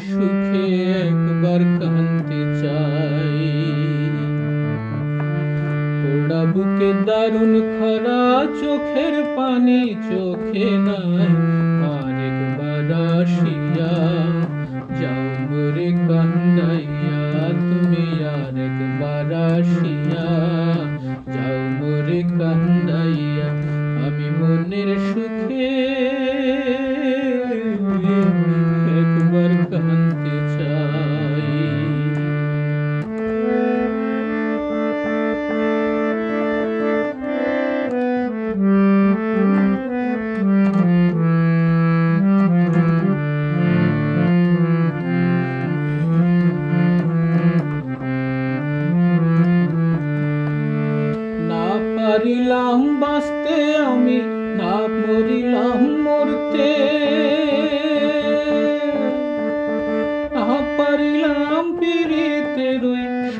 সুখে একবার কান্তি চাই। পোড়া বুকে দারুণ খরা চোখের পানি চোখে নাই। আরেকবার আসিয়া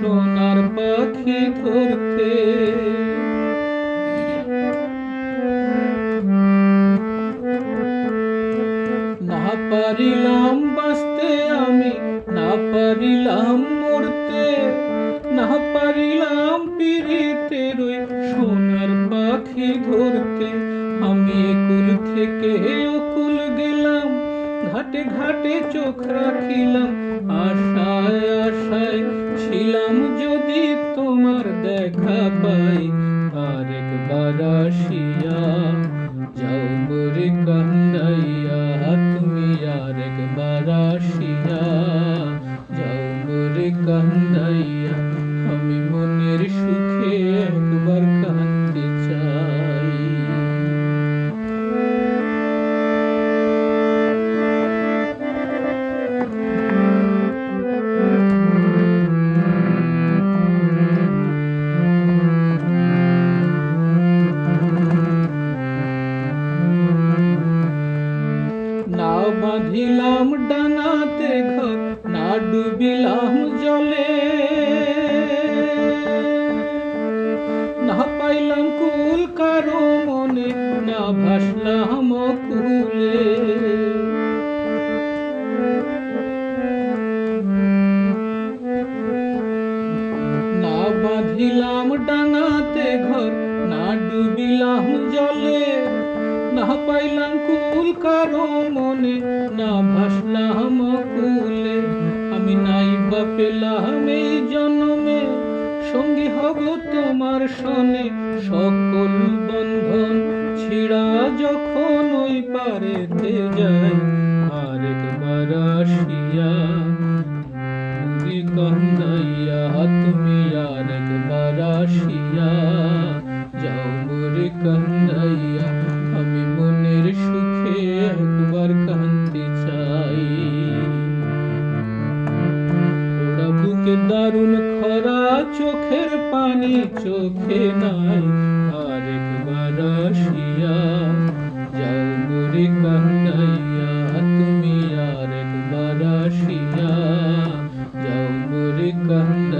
সোনার পাখি ধরতে। না পারিলাম বাঁচতে আমি, না পারিলাম মরতে। না পারিলাম সোনার পাখি ধরতে। আমি কুল থেকে অকুল ঘাটে ঘাটে চোখ রাখিলাম আশায় আশায় ছিলাম যদি তোমার দেখা পাই। আরেকবার আসিয়া বাঁধিলাম ডানাতে ঘর, না ডুবিলাম জলে। না পাইলাম কুল কারও মনে, না ভাসলাম কুলে। না বাঁধিলাম ডানাতে ঘর, না ডুবিলাম জলে। না পাইলাম কুল কারও নাই বা পেলাম এই জন্মে সঙ্গী হব তোমার সনে। সকল বন্ধন ছিড়া যখন ওই পারেতে যায়, আরেকবার আসিয়া কান্দাইয়া, তুমি আরেকবার আসিয়া যাও মোরে কান্দাইয়া। দারুণ খরা চোখের পানি চোখে নাই। আরেকবার আসিয়া যাও মুরে কান্নাইয়া, তুমি আরেকবার আসিয়া যাও মুরে কান্না